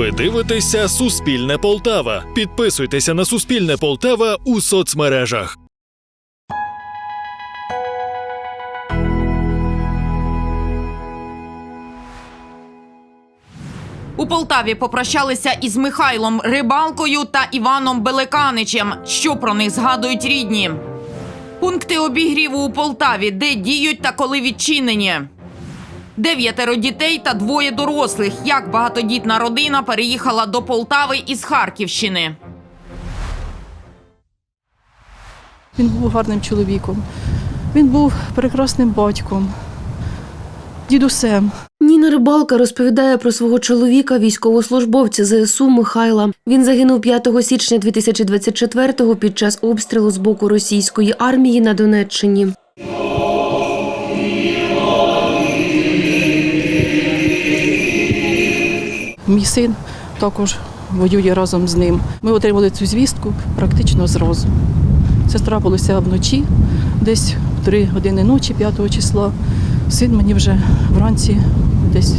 Ви дивитеся Суспільне Полтава. Підписуйтеся на Суспільне Полтава у соцмережах. У Полтаві попрощалися із Михайлом Рибалкою та Іваном Белеканичем. Що про них згадують рідні? Пункти обігріву у Полтаві, де діють та коли відчинені. Дев'ятеро дітей та двоє дорослих. Як багатодітна родина переїхала до Полтави із Харківщини. Він був гарним чоловіком. Він був прекрасним батьком, дідусем. Ніна Рибалка розповідає про свого чоловіка, військовослужбовця ЗСУ Михайла. Він загинув 5 січня 2024-го під час обстрілу з боку російської армії на Донеччині. Мій син також воює разом з ним. Ми отримали цю звістку практично зразу. Це трапилося вночі, десь в 3 години ночі, 5 числа. Син мені вже вранці, десь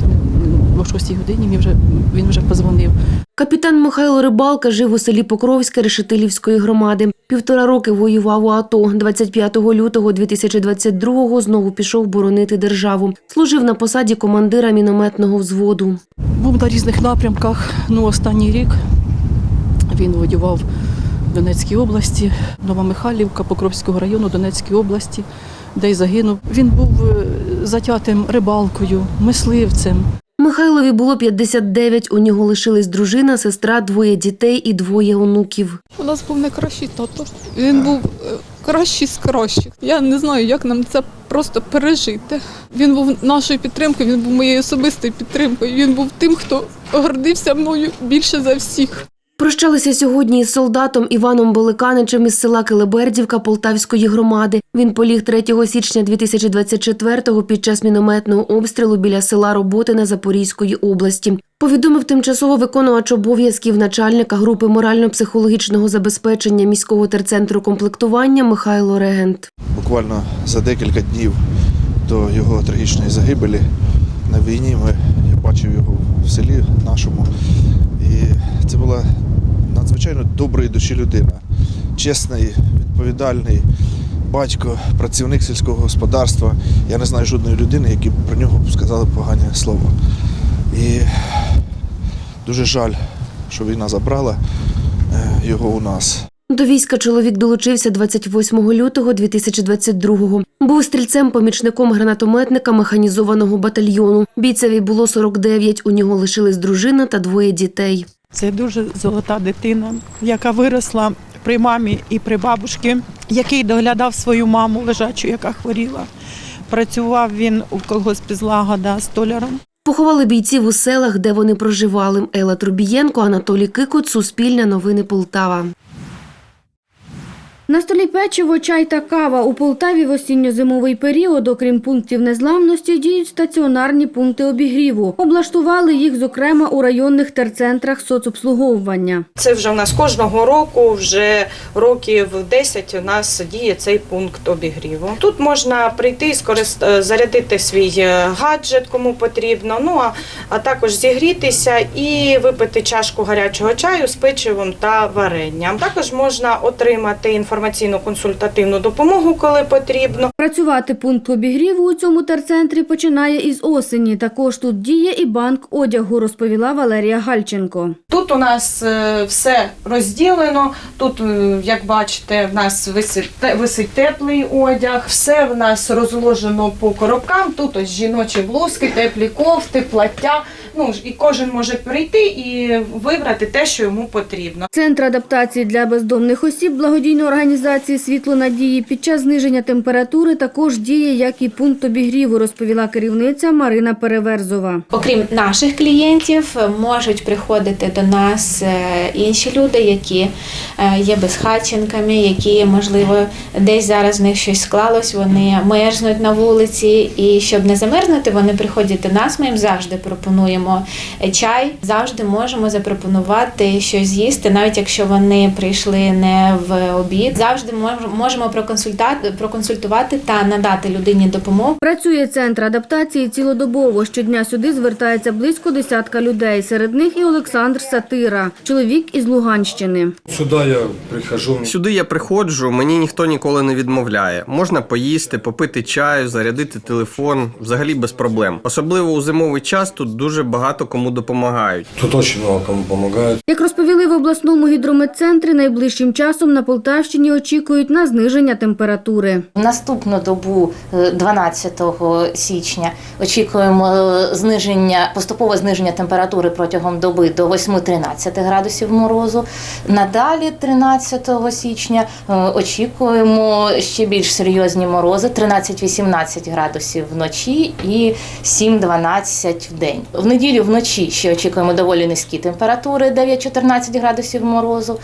о 6 годині, мені вже, він вже позвонив. Капітан Михайло Рибалка жив у селі Покровське Решетилівської громади. Півтора роки воював у АТО. 25 лютого 2022-го знову пішов боронити державу. Служив на посаді командира мінометного взводу. Був на різних напрямках. Ну, останній рік він воював в Донецькій області, Новомихайлівка, Покровського району Донецької області, де й загинув. Він був е, затятим рибалкою, мисливцем. Михайлові було 59, у нього лишились дружина, сестра, двоє дітей і двоє онуків. У нас був найкращий тато. Він був е, кращий з кращих. Я не знаю, як нам це просто пережити. Він був нашою підтримкою, він був моєю особистою підтримкою. Він був тим, хто гордився мною більше за всіх. Прощалися сьогодні із солдатом Іваном Боликаничем із села Килибердівка Полтавської громади. Він поліг 3 січня 2024-го під час мінометного обстрілу біля села Роботине Запорізької області. Повідомив тимчасово виконувач обов'язків начальника групи морально-психологічного забезпечення міського терцентру комплектування Михайло Регент. Буквально за декілька днів до його трагічної загибелі на війні ми, я бачив його в селі нашому. І це була надзвичайно доброї душі людина, чесний, відповідальний батько, працівник сільського господарства. Я не знаю жодної людини, які б про нього сказали погані слова. І дуже жаль, що війна забрала е, його у нас. До війська чоловік долучився 28 лютого 2022-го. Був стрільцем-помічником гранатометника механізованого батальйону. Бійцеві було 49, у нього лишились дружина та двоє дітей. Це дуже золота дитина, яка виросла при мамі і при бабушці, який доглядав свою маму лежачу, яка хворіла. Працював він у колгоспі злагода столяром. Поховали бійців у селах, де вони проживали. Елла Трубієнко, Анатолій Кикут, Суспільне новини Полтава. На столі печиво, чай та кава. У Полтаві в осінньо-зимовий період, окрім пунктів незламності, діють стаціонарні пункти обігріву. Облаштували їх, зокрема, у районних терцентрах соцобслуговування. Це вже в нас кожного року, вже років 10 у нас діє цей пункт обігріву. Тут можна прийти і скорист... е, зарядити свій е, гаджет, кому потрібно. Ну а, а також зігрітися і випити чашку гарячого чаю з печивом та варенням. Також можна отримати інформаційну консультативну допомогу, коли потрібно. Працювати пункт обігріву у цьому терцентрі починає із осені. Також тут діє і банк одягу, розповіла Валерія Гальченко. Тут у нас е, все розділено. Тут, е, як бачите, в нас висить теплий одяг, все в нас розложено по коробкам. Тут ось жіночі блузки, теплі кофти, плаття. Ну і кожен може прийти і вибрати те, що йому потрібно. Центр адаптації для бездомних осіб благодійної організації Світло надії під час зниження температури також діє як і пункт обігріву, розповіла керівниця Марина Переверзова. Окрім наших клієнтів, можуть приходити до нас е, інші люди, які е, є безхатченками, які, можливо, десь зараз в них щось склалось, вони мерзнуть на вулиці. І щоб не замерзнути, вони приходять до нас. Ми їм завжди пропонуємо пропонуємо чай, завжди можемо запропонувати щось з'їсти, навіть якщо вони прийшли не в обід. Завжди мож- можемо проконсультати, проконсультувати та надати людині допомогу. Працює центр адаптації цілодобово. Щодня сюди звертається близько десятка людей. Серед них і Олександр Сатира, чоловік із Луганщини. Сюди я прихожу. Сюди я приходжу, мені ніхто ніколи не відмовляє. Можна поїсти, попити чаю, зарядити телефон, взагалі без проблем. Особливо у зимовий час тут дуже багато кому допомагають. Тут дуже багато кому допомагають. Як розповіли в обласному гідрометцентрі, найближчим часом на Полтавщині очікують на зниження температури. Наступну добу, е, 12 січня, очікуємо е, зниження, поступове зниження температури протягом доби до 8-13 градусів морозу. Надалі, 13 січня, е, очікуємо ще більш серйозні морози 13-18 градусів вночі і 7-12 в день. Неділю вночі ще очікуємо доволі низькі температури 9-14 градусів морозу.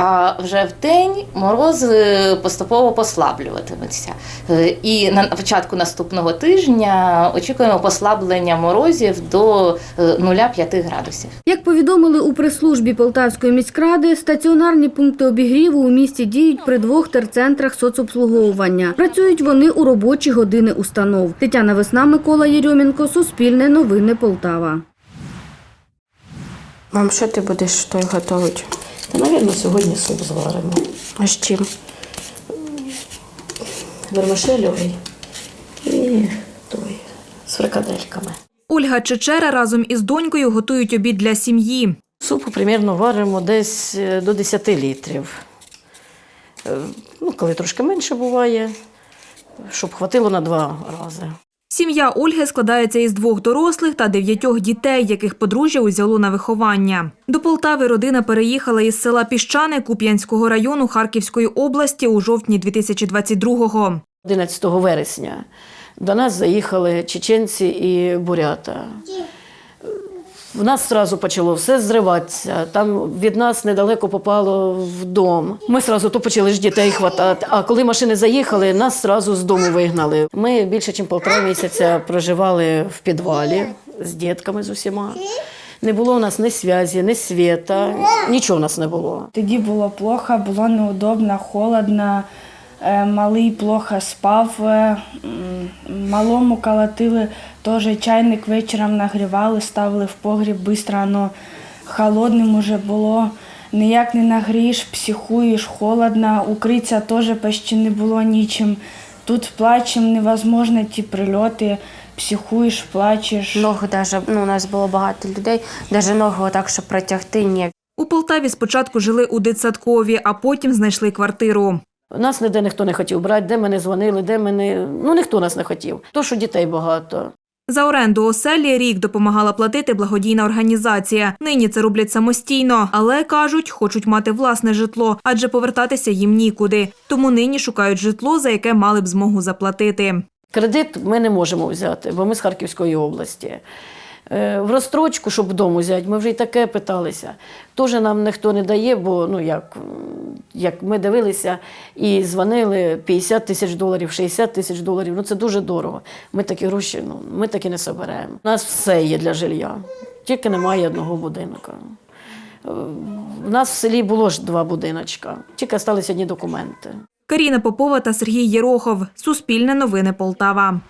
А вже в день мороз е, поступово послаблюватиметься. Е, І на початку наступного тижня очікуємо послаблення морозів до е, 0,5 градусів. Як повідомили у прес-службі Полтавської міськради, стаціонарні пункти обігріву у місті діють при двох терцентрах соцобслуговування. Працюють вони у робочі години установ. Тетяна Весна, Микола Єрьомінко, Суспільне новини Полтава. Мам, що ти будеш той готувати? Та, мабуть, сьогодні суп зваримо. А з чим? Вермишельовий і той з фрикадельками. Ольга Чечера разом із донькою готують обід для сім'ї. Супу примірно варимо десь е, до 10 літрів. Е, Ну, коли трошки менше буває, щоб хватило на два рази. Сім'я Ольги складається із двох дорослих та дев'ятьох дітей, яких подружжя узяло на виховання. До Полтави родина переїхала із села Піщани Куп'янського району Харківської області у жовтні 2022-го. 11 вересня до нас заїхали чеченці і бурята. В нас одразу почало все зриватися. Там від нас недалеко попало в дом. Ми одразу то почали ж дітей хватати. А коли машини заїхали, нас одразу з дому вигнали. Ми більше, ніж півтора місяця проживали в підвалі з дітками з усіма. Не було у нас ні зв'язі, ні світа, нічого у нас не було. Тоді було плохо, було неудобно, холодно. Е, Малий плохо спав, е, малому колотили, теж чайник вечором нагрівали, ставили в погріб, швидко воно холодним уже було. Ніяк не нагрієш, психуєш, холодно, укритися теж почти не було нічим. Тут плачем невозможно ті прильоти, психуєш, плачеш. Ногу даже, ну, у нас було багато людей, навіть ногу отак, щоб протягти, ні. У Полтаві спочатку жили у дитсадкові, а потім знайшли квартиру. Нас ніде ніхто не хотів брати, де ми не дзвонили, де ми не. Ну ніхто нас не хотів. То, що дітей багато. За оренду оселі рік допомагала платити благодійна організація. Нині це роблять самостійно, але кажуть, хочуть мати власне житло, адже повертатися їм нікуди. Тому нині шукають житло, за яке мали б змогу заплатити. Кредит ми не можемо взяти, бо ми з Харківської області. Е, В розстрочку, щоб вдома взяти, ми вже й таке питалися. Теж нам ніхто не дає, бо ну як, як ми дивилися і дзвонили 50 тисяч доларів, 60 тисяч доларів. Ну це дуже дорого. Ми такі гроші, ну ми такі не соберемо. У нас все є для жилья, тільки немає одного будинку. Е, У нас в селі було ж два будиночка, тільки залишилися одні документи. Каріна Попова та Сергій Єрохов. Суспільне новини Полтава.